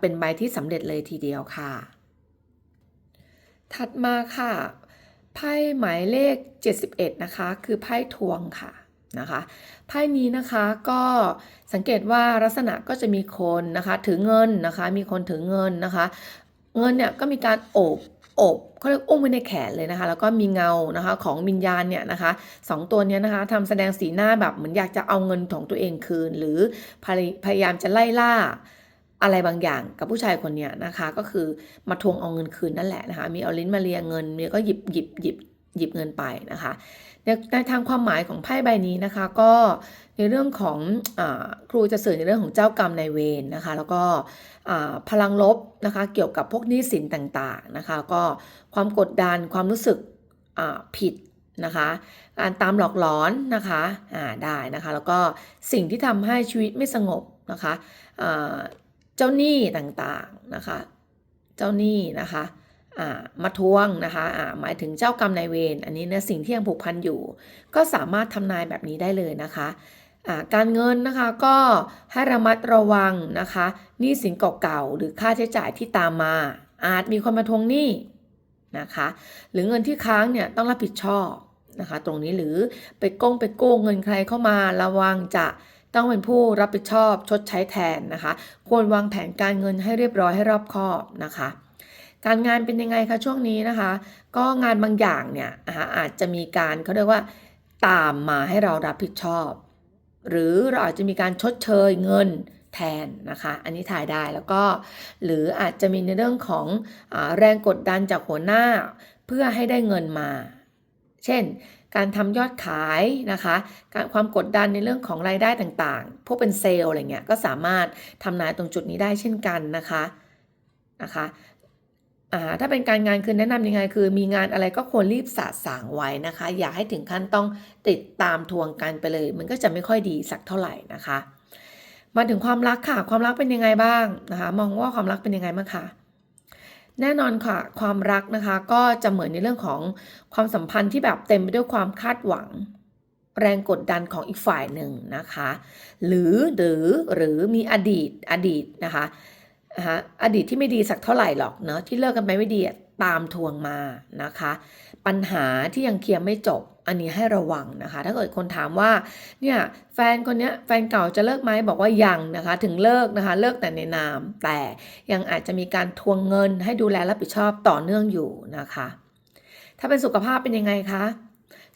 เป็นใบที่สำเร็จเลยทีเดียวค่ะ ถัดมาค่ะ ไพ่หมายเลข 71 นะคะ คือไพ่ทวงค่ะนะคะไพ่นี้นะคะก็สังเกตว่าลักษณะก็จะมีคนนะคะถือเงินนะคะ มีคนถือเงินนะคะ เงินเนี่ยก็มีการโอบโอบเขาเรียกอุ้มไว้ในแขนเลยนะคะ แล้วก็มีเงานะคะของวิญญาณเนี่ยนะคะสองตัวนี้นะคะทำแสดงสีหน้าแบบเหมือนอยากจะเอาเงินของตัวเองคืน หรือพยายามจะไล่ล่า อะไรบางอย่างกับผู้ชายคนเนี้ยนะคะ ก็คือมาทวงเอาเงินคืนนั่นแหละนะคะมีเอาลิ้นมาเลียเงินมีก็หยิบหยิบหยิบหยิบเงินไปนะคะในในทางความหมายของไพ่ใบนี้นะคะ ก็ในเรื่องของอครูจะสื่อในเรื่องของเจ้ากรรมนายเวรนะคะ แล้วก็พลังลบนะคะ เกี่ยวกับพวกหนี้สินต่างๆนะคะ ก็ความกดดันความรู้สึกผิดนะคะการตามหลอกหลอนนะคะได้นะคะ แล้วก็สิ่งที่ทำให้ชีวิตไม่สงบนะคะ เจ้าหนี้ต่างๆนะคะ เจ้าหนี้นะคะมาทวงนะคะหมายถึงเจ้ากรรมนายเวรอันนี้เนี่ยสิ่งที่ยังผูกพันอยู่ ก็สามารถทำนายแบบนี้ได้เลยนะคะการเงินนะคะก็ให้ระมัดระวังนะคะหนี้สินเก่าๆหรือค่าใช้จ่ายที่ตามมา อาจมีคนมาทวงหนี้นะคะหรือเงินที่ค้างเนี่ยต้องรับผิดชอบนะคะ ตรงนี้หรือไปโกงไปโกงเงินใครเข้ามาระวังจะ ต้องเป็นผู้รับผิดชอบชดใช้แทนนะคะ ควรวางแผนการเงินให้เรียบร้อยให้รอบคอบนะคะ การงานเป็นยังไงคะช่วงนี้นะคะ ก็งานบางอย่างเนี่ยอาจจะมีการเขาเรียกว่าตามมาให้เรารับผิดชอบ หรือเราอาจจะมีการชดเชยเงินแทนนะคะ อันนี้ถ่ายได้แล้วก็หรืออาจจะมีในเรื่องของอแรงกดดันจากหัวหน้า เพื่อให้ได้เงินมา เช่น การทำยอดขายนะคะ การความกดดันในเรื่องของรายได้ต่างๆ พวกเป็นเซลล์อะไรเงี้ยก็สามารถทำนายตรงจุดนี้ได้เช่นกันนะคะนะคะถ้าเป็นการงานคือแนะนำยังไงคือมีงานอะไรก็ควรรีบสะสางไว้นะคะ อย่าให้ถึงขั้นต้องติดตามทวงกันไปเลย มันก็จะไม่ค่อยดีสักเท่าไหร่นะคะ มาถึงความรักค่ะ ความรักเป็นยังไงบ้างนะคะ มองว่าความรักเป็นยังไงบ้างคะ แน่นอนค่ะ ความรักนะคะก็จะเหมือนในเรื่องของความสัมพันธ์ที่แบบเต็มไปด้วยความคาดหวัง แรงกดดันของอีกฝ่ายหนึ่งนะคะ หรือหรือหรือมีอดีตอดีตนะคะฮะอดีตที่ไม่ดีสักเท่าไหร่หรอกเนาะที่เลิกกันไปไม่ดีตามทวงมานะคะ ปัญหาที่ยังเคลียร์ไม่จบ อันนี้ให้ระวังนะคะ ถ้าเกิดคนถามว่าเนี่ยแฟนคนนี้แฟนเก่าจะเลิกไหมบอกว่ายังนะคะ ถึงเลิกนะคะ เลิกแต่ในนาม แต่ยังอาจจะมีการทวงเงินให้ดูแลรับผิดชอบต่อเนื่องอยู่นะคะ ถ้าเป็นสุขภาพเป็นยังไงคะ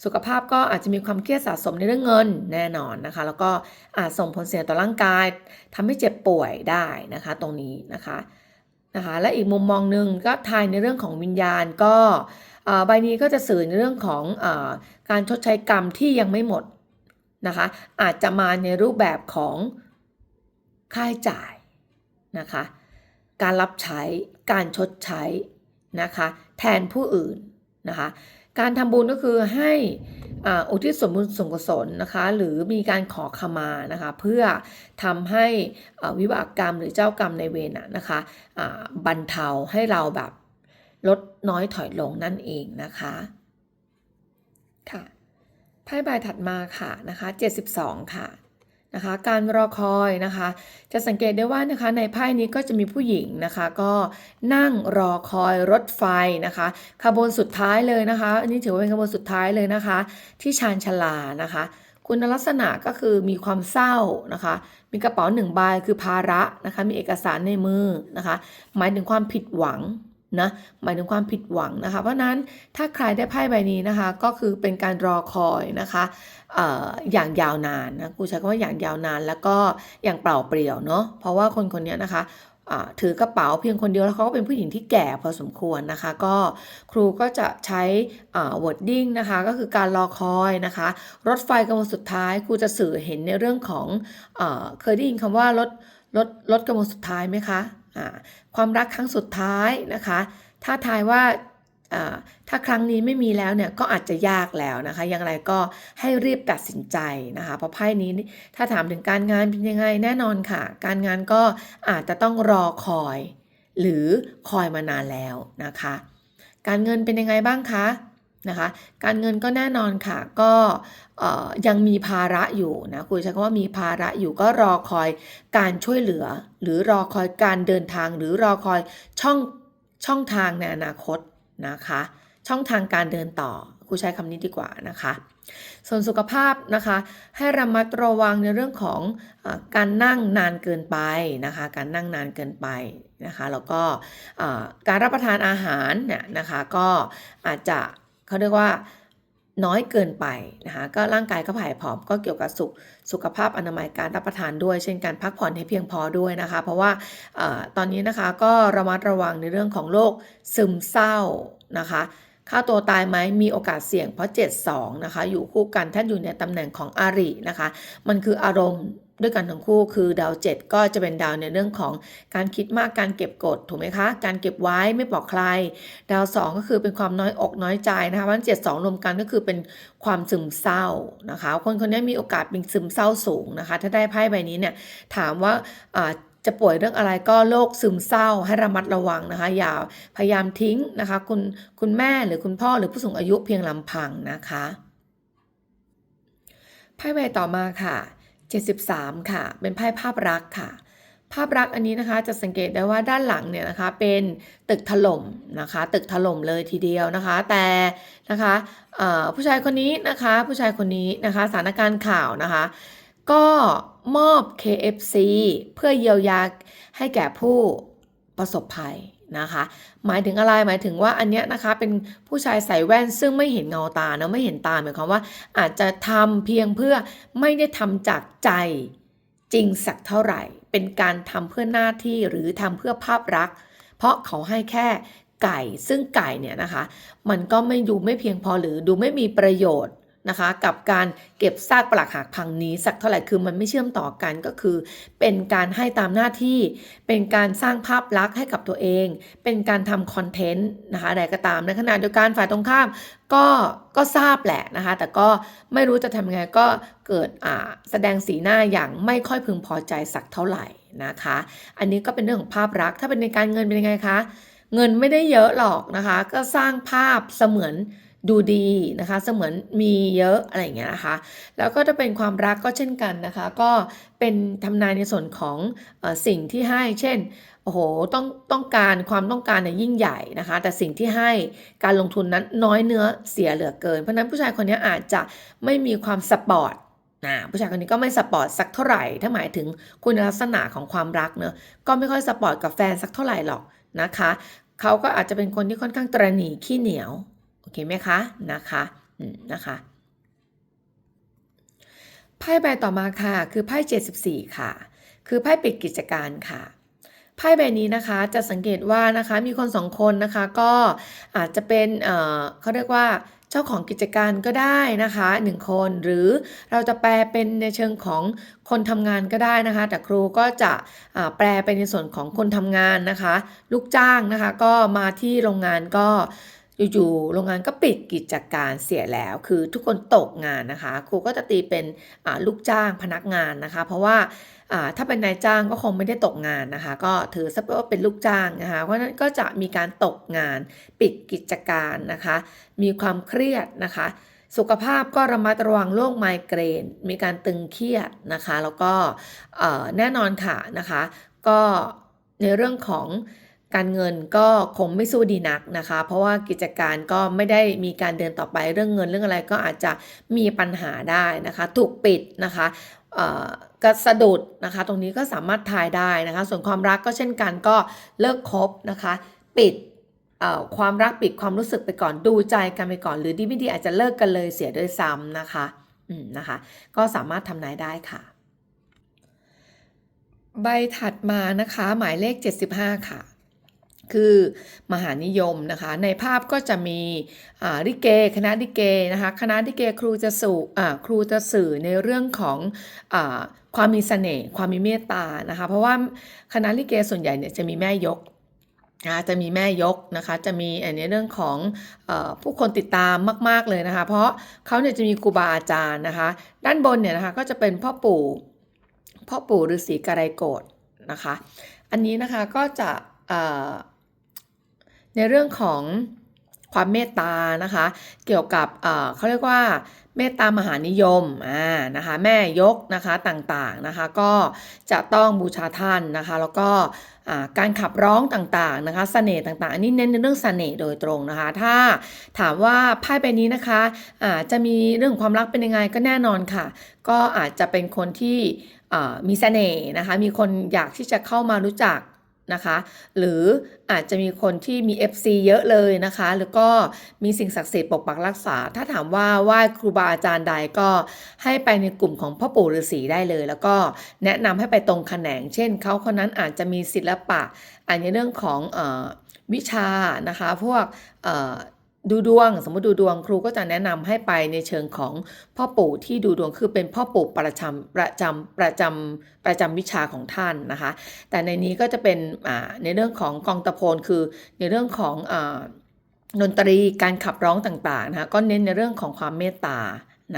สุขภาพก็อาจจะมีความเครียดสะสมในเรื่องเงินแน่นอนนะคะ แล้วก็อาจส่งผลเสียต่อร่างกายทำให้เจ็บป่วยได้นะคะ ตรงนี้นะคะนะคะ และอีกมุมมองหนึ่งก็ทายในเรื่องของวิญญาณก็ใบนี้ก็จะสื่อในเรื่องของอ การชดใช้กรรมที่ยังไม่หมดนะคะอาจจะมาในรูปแบบของค่าใช้จ่ายนะคะการรับใช้การชดใช้นะคะแทนผู้อื่นนะคะการทำบุญก็คือให้อุทิศส่วนบุญส่วนกุศลนะคะหรือมีการขอขมานะคะเพื่อทำให้วิบากกรรมหรือเจ้ากรรมในเวรนะนะคะบรรเทาให้เราแบบลดน้อยถอยลงนั่นเองนะคะ ค่ะไพ่ใบถัดมาค่ะนะคะ 72 ค่ะนะคะการรอคอยนะคะ จะสังเกตได้ว่านะคะในไพ่นี้ก็จะมีผู้หญิงนะคะ ก็นั่งรอคอยรถไฟนะคะขบวนสุดท้ายเลยนะคะ อันนี้ถือว่าเป็นขบวนสุดท้ายเลยนะคะ ที่ชานชลานะคะ คุณลักษณะก็คือมีความเศร้านะคะ มีกระเป๋าหนึ่งใบคือภาระนะคะ มีเอกสารในมือนะคะ หมายถึงความผิดหวัง นะหมายถึงความผิดหวังนะคะ เพราะนั้นถ้าใครได้ไพ่ใบนี้นะคะ ก็คือเป็นการรอคอยนะคะออย่างยาวนานนะกูใช้คำว่าอย่างยาวนาน แล้วก็อย่างเปล่าเปลี่ยวเนาะเพราะว่าคนคนนี้นะคะถือกระเป๋าเพียงคนเดียวแล้วเขาก็เป็นผู้หญิงที่แก่พอสมควรนะคะ ก็ครูก็จะใช้อ่า wording นะคะ ก็คือการรอคอยนะคะ รถไฟกำลังสุดท้ายครูจะสื่อเห็นในเรื่องของเอเคยได้ยินคำว่ารถรถรถกำลังสุดท้ายไหมคะ ความรักครั้งสุดท้ายนะคะ ถ้าทายว่าถ้าครั้งนี้ไม่มีแล้วเนี่ยก็อาจจะยากแล้วนะคะ อย่างไรก็ให้รีบตัดสินใจนะคะ เพราะไพ่นี้ถ้าถามถึงการงานเป็นยังไงแน่นอนค่ะ การงานก็อาจจะต้องรอคอย หรือคอยมานานแล้วนะคะ การเงินเป็นยังไงบ้างคะ นะคะการเงินก็แน่นอนค่ะก็ยังมีภาระอยู่นะครูใช้คำว่ามีภาระอยู่ก็รอคอยการช่วยเหลือ หรือรอคอยการเดินทาง หรือรอคอยช่องช่องทางในอนาคตนะคะช่องทางการเดินต่อครูใช้คำนี้ดีกว่านะคะส่วนสุขภาพนะคะให้ระมัดระวังในเรื่องของอการนั่งนานเกินไปนะคะการนั่งนานเกินไปนะคะแล้วก็การรับประทานอาหารเนี่ยนะคะก็อาจจะ เขาเรียกว่าน้อยเกินไปนะคะก็ร่างกายก็ผายผอมก็เกี่ยวกับสุขสุขภาพอนามัยการรับประทานด้วย เช่นการพักผ่อนให้เพียงพอด้วยนะคะ เพราะว่าอตอนนี้นะคะก็ระมัดระวังในเรื่องของโรคซึมเศร้านะคะฆ่าตัวตายไหมมีโอกาสเสี่ยงเพราะ 72 นะคะ อยู่คู่กันท่านอยู่ในตำแหน่งของอารินะคะ มันคืออารมณ์ ด้วยกันทั้งคู่คือดาว7ก็จะเป็นดาวในเรื่องของการคิดมากการเก็บกดถูกไหมคะ การเก็บไว้ไม่บอกใคร ดาว2ก็คือเป็นความน้อยอกน้อยใจนะคะวัน7 2รวมกันก็คือเป็นความซึมเศร้านะคะ คนคนนี้มีโอกาสเป็นซึมเศร้าสูงนะคะ ถ้าได้ไพ่ใบนี้เนี่ยถามว่าอ่าจะป่วยเรื่องอะไรก็โรคซึมเศร้าให้ระมัดระวังนะคะ อย่าพยายามทิ้งนะคะ คุณคุณแม่หรือคุณพ่อหรือผู้สูงอายุเพียงลำพังนะคะไพ่ใบต่อมาค่ะ 73 ค่ะ เป็นไพ่ภาพรักค่ะ ภาพรักอันนี้นะคะจะสังเกตได้ว่าด้านหลังเนี่ยนะคะเป็นตึกถล่มนะคะ ตึกถล่มเลยทีเดียวนะคะ แต่นะคะผู้ชายคนนี้นะคะ ผู้ชายคนนี้นะคะสถานการณ์ข่าวนะคะ ก็มอบ KFC เพื่อเยียวยาให้แก่ผู้ประสบภัย นะคะ หมายถึงอะไรหมายถึงว่าอันเนี้ยนะคะเป็นผู้ชายใส่แว่นซึ่งไม่เห็นเงาตานะไม่เห็นตาหมายความว่าอาจจะทำเพียงเพื่อไม่ได้ทำจากใจจริงสักเท่าไหร่ เป็นการทำเพื่อหน้าที่หรือทำเพื่อภาพลักษณ์ เพราะเขาให้แค่ไก่ซึ่งไก่เนี่ยนะคะ มันก็ไม่ดูไม่เพียงพอหรือดูไม่มีประโยชน์ นะคะ กับการเก็บซากปลักหักพังนี้สักเท่าไหร่คือมันไม่เชื่อมต่อกันก็คือ เป็นการให้ตามหน้าที่ เป็นการสร้างภาพลักษณ์ให้กับตัวเอง เป็นการทำคอนเทนต์นะคะอะไรก็ตามในขณะเดียวกันฝ่ายตรงข้ามก็ก็ทราบแหละนะคะ แต่ก็ไม่รู้จะทำยังไงก็เกิดอ่าแสดงสีหน้าอย่างไม่ค่อยพึงพอใจสักเท่าไหร่นะคะ อันนี้ก็เป็นเรื่องของภาพลักษณ์ถ้าเป็นในการเงินเป็นยังไงคะเงินไม่ได้เยอะหรอกนะคะ ก็สร้างภาพเสมือน ดูดีนะคะ เสมือนมีเยอะอะไรอย่างเงี้ยนะคะ แล้วก็ถ้าเป็นความรักก็เช่นกันนะคะ ก็เป็นทำนายในส่วนของอสิ่งที่ให้ เช่นโอ้โหต้องต้องการความต้องการเนี่ยยิ่งใหญ่นะคะ แต่สิ่งที่ให้การลงทุนนั้นน้อยเนื้อเสียเหลือเกิน เพราะนั้นผู้ชายคนนี้อาจจะไม่มีความสปอร์ตนะผู้ชายคนนี้ก็ไม่สปอร์ตสักเท่าไหร่ ถ้าหมายถึงคุณลักษณะของความรักเนอะก็ไม่ค่อยสปอร์ตกับแฟนสักเท่าไหร่หรอกนะคะ เขาก็อาจจะเป็นคนที่ค่อนข้างตรหนีขี้เหนียว เคไหมคะนะคะนะคะไพ่ใบต่อมาค่ะ คือไพ่ 74 ค่ะ คือไพ่ปิดกิจการค่ะไพ่ใบนี้นะคะจะสังเกตว่านะคะมีคนสองคนนะคะก็อาจจะเป็นเอ่อเขาเรียกว่าเจ้าของกิจการก็ได้นะคะหนึ่งคนหรือเราจะแปลเป็นในเชิงของคนทำงานก็ได้นะคะ แต่ครูก็จะแปลเป็นในส่วนของคนทำงานนะคะ ลูกจ้างนะคะก็มาที่โรงงานก็ อยู่ๆโรงงานก็ปิดกิจการเสียแล้ว คือทุกคนตกงานนะคะ ครูก็จะตีเป็นลูกจ้างพนักงานนะคะ เพราะว่าถ้าเป็นนายจ้างก็คงไม่ได้ตกงานนะคะ ก็ถือซะว่าเป็นลูกจ้างนะคะ เพราะฉะนั้นก็จะมีการตกงานปิดกิจการนะคะ มีความเครียดนะคะ สุขภาพก็ระมัดระวังโรคไมเกรน มีการตึงเครียดนะคะ แล้วก็แน่นอนค่ะนะคะ ก็ในเรื่องของ การเงินก็คงไม่สู้ดีนักนะคะ เพราะว่ากิจการก็ไม่ได้มีการเดินต่อไปเรื่องเงินเรื่องอะไรก็อาจจะมีปัญหาได้นะคะ ถูกปิดนะคะกระสะดุดนะคะ ตรงนี้ก็สามารถทายได้นะคะ ส่วนความรักก็เช่นกันก็เลิกคบนะคะ ปิดความรักปิดความรู้สึกไปก่อนดูใจกันไปก่อน หรือดีไม่ดีอาจจะเลิกกันเลยเสียด้วยซ้ำนะคะอืมนะคะ ก็สามารถทำนายได้ค่ะ ใบถัดมานะคะ หมายเลข 75 ค่ะ คือมหานิยมนะคะในภาพก็จะมีอ่าลิเกคณะลิเกนะคะคณะลิเกครูจะสู่อ่าครูจะสื่อในเรื่องของอความมีเสน่ห์ความมีเมตตานะคะเพราะว่าคณะลิเกส่วนใหญ่เนี่ยจะมีแม่ยกนะจะมีแม่ยกนะคะจะมีอันนี้เรื่องของอผู้คนติดตามมาก ๆเลยนะคะเพราะเขาเนี่ยจะมีครูบาอาจารย์นะคะด้านบนเนี่ยนะคะก็จะเป็นพ่อปู่พ่อปู่ฤาษีกระไรโกฏนะคะอันนี้นะคะก็จะ ในเรื่องของความเมตตานะคะ เกี่ยวกับเขาเรียกว่าเมตตามหานิยมอ่านะคะแม่ยกนะคะต่างๆนะคะก็จะต้องบูชาท่านนะคะ แล้วก็การขับร้องต่างๆนะคะเสน่ห์ต่างๆ อันนี้เน้นในเรื่องเสน่ห์โดยตรงนะคะ ถ้าถามว่าไพ่ใบนี้นะคะอ่าจะมีเรื่องความรักเป็นยังไงก็แน่นอนค่ะ ก็อาจจะเป็นคนที่มีเสน่ห์นะคะ มีคนอยากที่จะเข้ามารู้จัก นะคะ หรืออาจจะมีคนที่มี FC เยอะเลยนะคะ แล้วก็มีสิ่งศักดิ์สิทธิ์ปกปักรักษา ถ้าถามว่าไหว้ครูบาอาจารย์ใดก็ให้ไปในกลุ่มของพ่อปู่ฤาษีได้เลย แล้วก็แนะนำให้ไปตรงแขนง เช่นเขาคนนั้นอาจจะมีศิลปะอันในเรื่องของอวิชานะคะ พวก ดูดวง สมมติดูดวงครูก็จะแนะนำให้ไปในเชิงของพ่อปู่ที่ดูดวงคือเป็นพ่อปู่ประจำประจำประจำประจำวิชาของท่านนะคะ แต่ในนี้ก็จะเป็นในเรื่องของกองตะโพนคือในเรื่องของดนตรีการขับร้องต่างๆนะคะก็เน้นในเรื่องของความเมตตา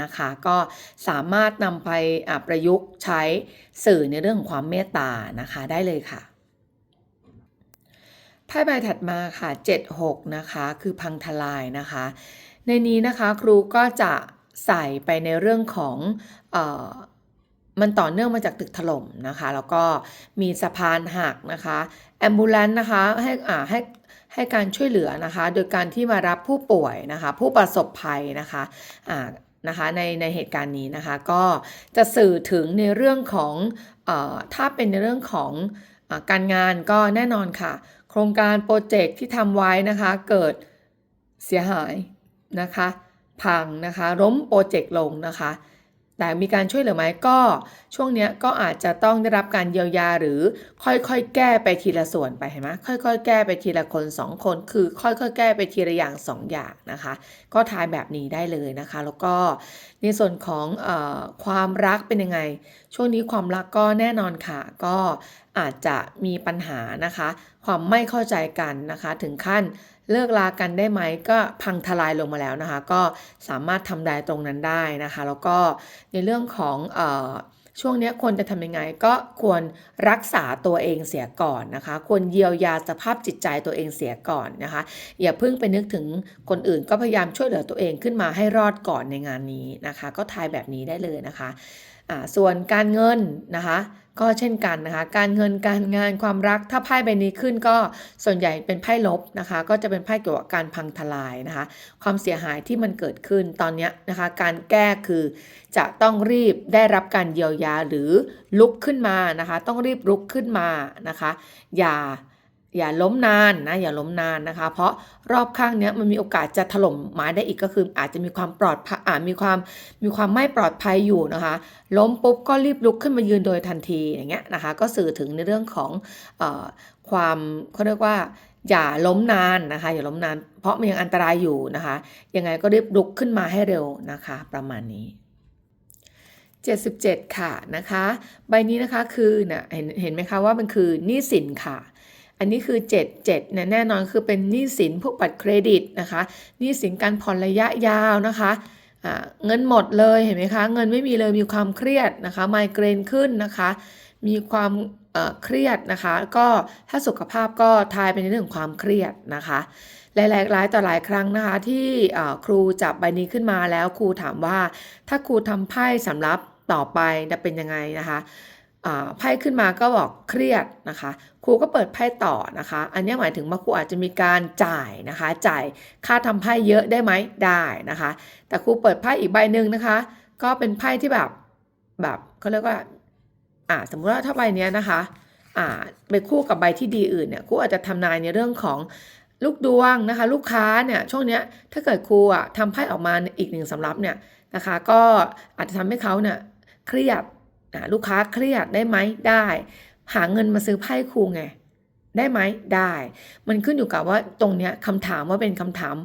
นะคะก็สามารถนำไปประยุกต์ใช้สื่อในเรื่องของความเมตตานะคะได้เลยค่ะ พ่ใบถัดมาค่ะ 76 นะคะ คือพังทลายนะคะ ในนี้นะคะครูก็จะใส่ไปในเรื่องของออมันต่อเนื่องมาจากตึกถล่มนะคะ แล้วก็มีสะพานหักนะคะแอมบูเลนนะคะให้อ่าให้ให้การช่วยเหลือนะคะ โดยการที่มารับผู้ป่วยนะคะ ผู้ประสบภัยนะคะอ่านะคะในในเหตุการณ์นี้นะคะก็จะสื่อถึงในเรื่องของอถ้าเป็นในเรื่องของอการงานก็แน่นอนค่ะ โครงการโปรเจกต์ที่ทำไว้นะคะ เกิดเสียหายนะคะ พังนะคะล้มโปรเจกต์ลงนะคะ แต่มีการช่วยเหลือไหมก็ช่วงเนี้ยก็อาจจะต้องได้รับการเยียวยาหรือค่อยๆ แก้ไปทีละส่วนไปเห็นไหมค่อยๆ แก้ไปทีละคนสองคน คือค่อยๆ แก้ไปทีละอย่างสองอย่างนะคะ ก็ทายแบบนี้ได้เลยนะคะ แล้วก็ในส่วนของอความรักเป็นยังไง ช่วงนี้ความรักก็แน่นอนค่ะ ก็อาจจะมีปัญหานะคะ ความไม่เข้าใจกันนะคะ ถึงขั้น เลิกลากันได้ไหมก็พังทลายลงมาแล้วนะคะ ก็สามารถทำได้ตรงนั้นได้นะคะ แล้วก็ในเรื่องของเออช่วงนี้ควรจะทำยังไงก็ควรรักษาตัวเองเสียก่อนนะคะ ควรเยียวยาสภาพจิตใจตัวเองเสียก่อนนะคะ อย่าเพิ่งไปนึกถึงคนอื่นก็พยายามช่วยเหลือตัวเองขึ้นมาให้รอดก่อนในงานนี้นะคะ ก็ทายแบบนี้ได้เลยนะคะอ่าส่วนการเงินนะคะ ก็เช่นกันนะคะ การเงินการงานความรักถ้าไพ่ใบนี้ขึ้นก็ส่วนใหญ่เป็นไพ่ลบนะคะ ก็จะเป็นไพ่เกี่ยวกับการพังทลายนะคะ ความเสียหายที่มันเกิดขึ้นตอนนี้นะคะ การแก้คือจะต้องรีบได้รับการเยียวยาหรือลุกขึ้นมานะคะ ต้องรีบลุกขึ้นมานะคะ อย่า อย่าล้มนานนะอย่าล้มนานนะคะ เพราะรอบข้างเนี้ยมันมีโอกาสจะถล่มไม้ได้อีกก็คือ อาจจะมีความปลอดภัยอาจมีความมีความไม่ปลอดภัยอยู่นะคะ ล้มปุ๊บก็รีบลุกขึ้นมายืนโดยทันทีอย่างเงี้ยนะคะ ก็สื่อถึงในเรื่องของอความเขาเรียกว่า อย่าล้มนานนะคะ อย่าล้มนาน เพราะมันยังอันตรายอยู่นะคะ ยังไงก็รีบลุกขึ้นมาให้เร็วนะคะ ประมาณนี้77 ค่ะนะคะ ใบนี้นะคะคือนะเห็นเห็นไหมคะว่ามันคือหนี้สินค่ะ อันนี้คือ 7 7เนี่ยแน่นอนคือเป็นหนี้สินพวกบัตรเครดิตนะคะหนี้สินการผ่อนระยะยาวนะคะเงินหมดเลยเห็นไหมคะเงินไม่มีเลยมีความเครียดนะคะไมเกรนขึ้นนะคะ มีความเครียดนะคะ ก็ถ้าสุขภาพก็ทายเป็นในเรื่องของความเครียดนะคะหลายๆหลายต่อหลายครั้งนะคะ ที่ครูจับใบนี้ขึ้นมาแล้วครูถามว่า ถ้าครูทำไพ่สำรับต่อไปจะเป็นยังไงนะคะไพ่ขึ้นมาก็บอกเครียดนะคะ ครูก็เปิดไพ่ต่อนะคะ อันนี้หมายถึงว่าครูอาจจะมีการจ่ายนะคะ จ่ายค่าทำไพ่เยอะได้ไหมได้นะคะ แต่ครูเปิดไพ่อีกใบหนึ่งนะคะ ก็เป็นไพ่ที่แบบแบบเขาเรียกว่าอ่าสมมุติว่าถ้าใบเนี้ยนะคะอ่าไปคู่กับใบที่ดีอื่นเนี่ยครูอาจจะทำนายในเรื่องของลูกดวงนะคะ ลูกค้าเนี่ยช่วงเนี้ยถ้าเกิดครูอะทำไพ่ออกมาอีกหนึ่งสำรับเนี่ยนะคะ ก็อาจจะทำให้เขาเนี่ยเครียดลูกค้าเครียดได้ไหมได้ หาเงินมาซื้อไพ่ครูไง ได้ไหมได้ มันขึ้นอยู่กับว่าตรงเนี้ยคำถามว่าเป็นคำถาม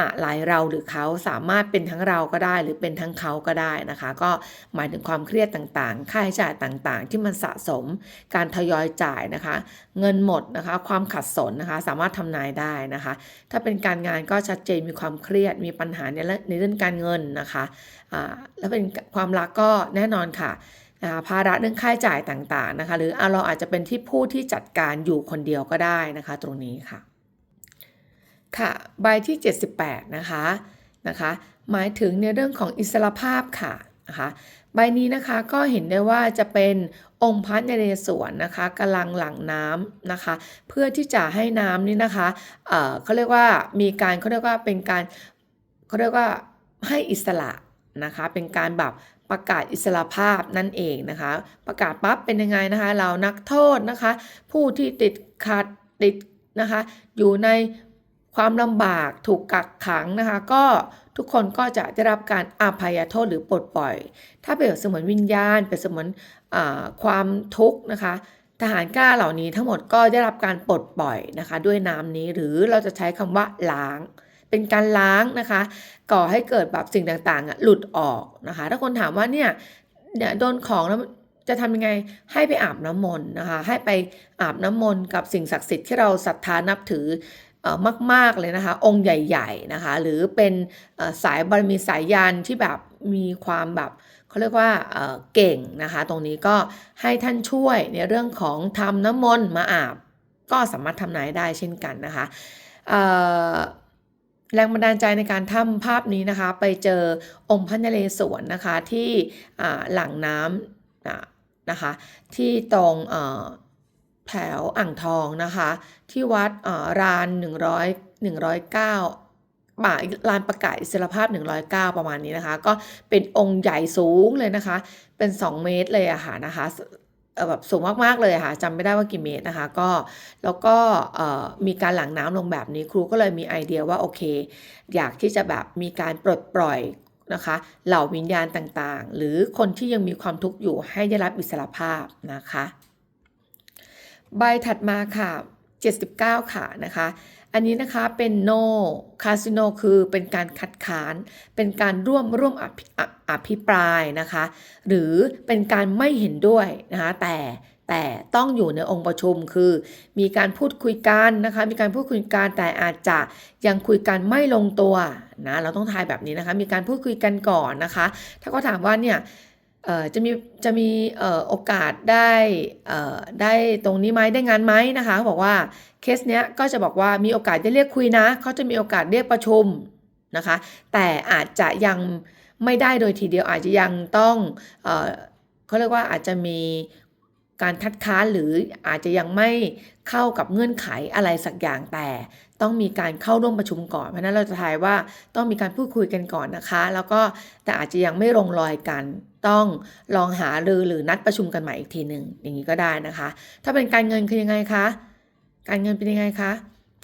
อะไรเราหรือเขาสามารถเป็นทั้งเราก็ได้ หรือเป็นทั้งเขาก็ได้นะคะ ก็หมายถึงความเครียดต่างๆ ค่าใช้จ่ายต่างๆ ที่มันสะสมการทยอยจ่ายนะคะ เงินหมดนะคะ ความขัดสนนะคะ สามารถทำนายได้นะคะ ถ้าเป็นการงานก็ชัดเจนมีความเครียดมีปัญหาในเรื่องการเงินนะคะอ่าแล้วเป็นความรักก็แน่นอนค่ะ นะคะภาระเรื่องค่าใช้จ่ายต่างๆนะคะ หรือเราอาจจะเป็นที่ผู้ที่จัดการอยู่คนเดียวก็ได้นะคะ ตรงนี้ค่ะ ค่ะ ใบที่ 78 นะคะนะคะ หมายถึงในเรื่องของอิสรภาพค่ะนะคะใบนี้นะคะก็เห็นได้ว่าจะเป็นองค์พระนเรศวรนะคะกำลังหลั่งน้ำนะคะ เพื่อที่จะให้น้ำนี่นะคะเเขาเรียกว่ามีการเขาเรียกว่าเป็นการเขาเรียกว่าให้อิสระ นะคะ เป็นการแบบประกาศอิสรภาพนั่นเองนะคะ ประกาศปั๊บเป็นยังไงนะคะเรานักโทษนะคะ ผู้ที่ติดขัดติดนะคะ อยู่ในความลำบากถูกกักขังนะคะ ก็ทุกคนก็จะได้รับการอภัยโทษหรือปลดปล่อย ถ้าเปรียบเสมือนวิญญาณเปรียบเสมือนอความทุกข์นะคะ ทหารกล้าเหล่านี้ทั้งหมดก็ได้รับการปลดปล่อยนะคะ ด้วยน้ำนี้หรือเราจะใช้คำว่าล้าง เป็นการล้างนะคะ ก่อให้เกิดแบบสิ่งต่างๆหลุดออกนะคะ ถ้าคนถามว่าเนี่ยเนี่ยโดนของแล้วจะทำยังไงให้ไปอาบน้ำมนต์นะคะ ให้ไปอาบน้ำมนต์กับสิ่งศักดิ์สิทธิ์ที่เราศรัทธานับถือออมาก ๆ เลยนะคะ องค์ใหญ่ ๆ นะคะ หรือเป็นสายบารมีสายยานที่แบบมีความแบบเขาเรียกว่าเเก่งนะคะ ตรงนี้ก็ให้ท่านช่วยในเรื่องของทำน้ำมนต์มาอาบ ก็สามารถทำนายได้เช่นกันนะคะ แรงบันดาลใจในการทำภาพนี้นะคะ ไปเจอองค์พระนเรศวรนะคะที่หลังน้ำนะคะ ที่ตรงแถวอ่างทองนะคะ ที่วัดเอ่อราน100 109ป่าลานประกาศอิสรภาพ 109 ประมาณนี้นะคะ ก็เป็นองค์ใหญ่สูงเลยนะคะ เป็น 2 เมตรเลยอะค่ะนะคะ แบบสูงมากๆเลยค่ะจำไม่ได้ว่ากี่เมตรนะคะ ก็แล้วก็มีการหลั่งน้ำลงแบบนี้ครูก็เลยมีไอเดียว่าโอเค อยากที่จะแบบมีการปลดปล่อยนะคะเหล่าวิญญาณต่างๆ หรือคนที่ยังมีความทุกข์อยู่ให้ได้รับอิสรภาพนะคะ ใบถัดมาค่ะ 79 ค่ะนะคะ อันนี้นะคะเป็น no คาสิโนคือเป็นการคัดค้าน เป็นการร่วมร่วมอภิอภิปรายนะคะ หรือเป็นการไม่เห็นด้วยนะคะแต่แต่ต้องอยู่ในองค์ประชุมคือ มีการพูดคุยกันนะคะ มีการพูดคุยกันแต่อาจจะยังคุยกันไม่ลงตัวนะเราต้องทายแบบนี้นะคะ มีการพูดคุยกันก่อนนะคะ ถ้าก็ถามว่าเนี่ย จะมีจะมีโอกาสได้ได้ตรงนี้ไหมได้งานไหมนะคะเขาบอกว่าเคสเนี้ยก็จะบอกว่ามีโอกาสได้เรียกคุยนะเขาจะมีโอกาสเรียกประชุมนะคะ แต่อาจจะยังไม่ได้โดยทีเดียวอาจจะยังต้องเอเขาเรียกว่าอาจจะมีการคัดค้านหรืออาจจะยังไม่เข้ากับเงื่อนไขอะไรสักอย่างแต่ ต้องมีการเข้าร่วมประชุมก่อน เพราะนั้นเราจะทายว่าต้องมีการพูดคุยกันก่อนนะคะ แล้วก็แต่อาจจะยังไม่ลงรอยกัน ต้องลองหารือหรือนัดประชุมกันใหม่อีกทีหนึ่งอย่างนี้ก็ได้นะคะ ถ้าเป็นการเงินคือยังไงคะการเงินเป็นยังไงคะ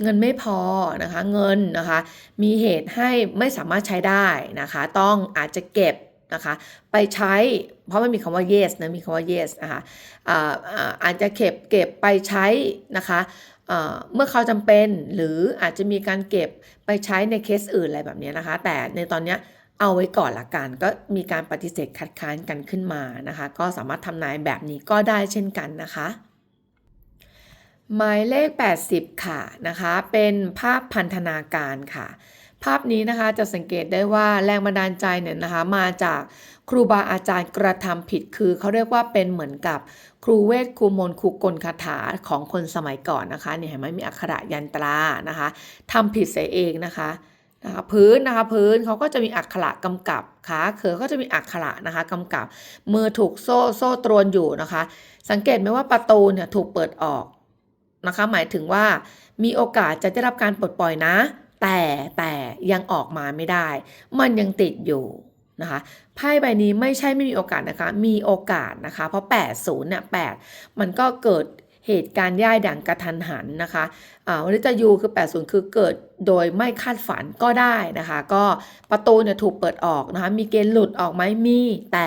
เงินไม่พอนะคะ เงินนะคะ มีเหตุให้ไม่สามารถใช้ได้นะคะ ต้องอาจจะเก็บนะคะ ไปใช้ เพราะมันมีคำว่า yes นะมีคำว่า yes นะคะอ่าอ่าอาจจะเก็บเก็บไปใช้นะคะ เมื่อเขาจำเป็นหรืออาจจะมีการเก็บไปใช้ในเคสอื่นอะไรแบบนี้นะคะ แต่ในตอนนี้เอาไว้ก่อนละกันก็มีการปฏิเสธคัดค้านกันขึ้นมานะคะ ก็สามารถทำนายแบบนี้ก็ได้เช่นกันนะคะ หมายเลข 80 ค่ะนะคะ เป็นภาพพันธนาการค่ะ ภาพนี้นะคะจะสังเกตได้ว่าแรงบันดาลใจเนี่ยนะคะมาจากครูบาอาจารย์กระทำผิดคือเขาเรียกว่าเป็นเหมือนกับครูเวทครูมนครูกลคาถาของคนสมัยก่อนนะคะเนี่ยเห็นไหมมีอักขระยันตรานะคะทำผิดเสียเองนะคะนะคะพื้นนะคะพื้นเขาก็จะมีอักขระกำกับขาเขือก็จะมีอักขระนะคะกำกับ มือถูกโซ่โซ่ตรวนอยู่นะคะ สังเกตไหมว่าประตูเนี่ยถูกเปิดออกนะคะ หมายถึงว่ามีโอกาสจะได้รับการปลดปล่อยนะ แต่แต่ยังออกมาไม่ได้ มันยังติดอยู่นะคะไพ่ใบนี้ไม่ใช่ไม่มีโอกาสนะคะ มีโอกาสนะคะ เพราะ 80เนี่ย8มันก็เกิด เหตุการณ์ย่ายดังกระทันหันนะคะอ่าวันนี้จะยูคือ 80 คือเกิดโดยไม่คาดฝันก็ได้นะคะ ก็ประตูเนี่ยถูกเปิดออกนะคะ มีเกณฑ์หลุดออกไหมมี แต่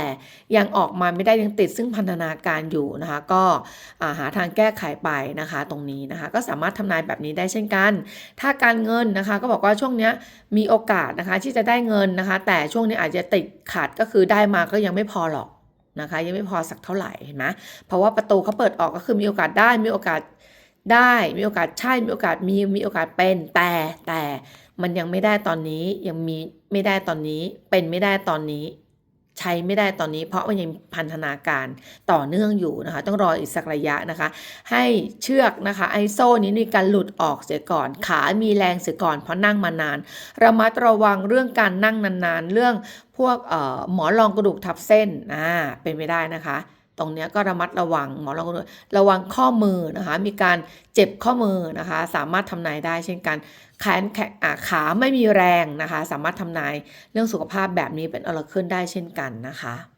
ยังออกมาไม่ได้ยังติดซึ่งพันธนาการอยู่นะคะ ก็าหาทางแก้ไขไปนะคะ ตรงนี้นะคะ ก็สามารถทำนายแบบนี้ได้เช่นกัน ถ้าการเงินนะคะ ก็บอกว่าช่วงนี้มีโอกาสนะคะที่จะได้เงินนะคะ แต่ช่วงนี้อาจจะติดขัดก็คือได้มาก็ยังไม่พอหรอก นะคะ ยังไม่พอสักเท่าไหร่เห็นไหมเพราะว่าประตูเขาเปิดออกก็คือมีโอกาสได้มีโอกาสได้มีโอกาสใช่มีโอกาสมีมีโอกาสเป็นแต่แต่มันยังไม่ได้ตอนนี้ยังมีไม่ได้ตอนนี้เป็นไม่ได้ตอนนี้ ใช้ไม่ได้ตอนนี้ เพราะมันยังพันธนาการต่อเนื่องอยู่นะคะ ต้องรออีกสักระยะนะคะ ให้เชือกนะคะไอโซ่นี้มีการหลุดออกเสียก่อน ขามีแรงเสียก่อนเพราะนั่งมานานระมัดระวังเรื่องการนั่งนานๆ เรื่องพวกหมอรองกระดูกทับเส้นอ่าเป็นไม่ได้นะคะ ตรงนี้ก็ระมัดระวังหมอนรองระดูกระวังข้อมือนะคะ มีการเจ็บข้อมือนะคะ สามารถทำนายได้เช่นกันแขนแขนขาไม่มีแรงนะคะ สามารถทำนายเรื่องสุขภาพแบบนี้เป็นออร์เคิลได้เช่นกันนะคะ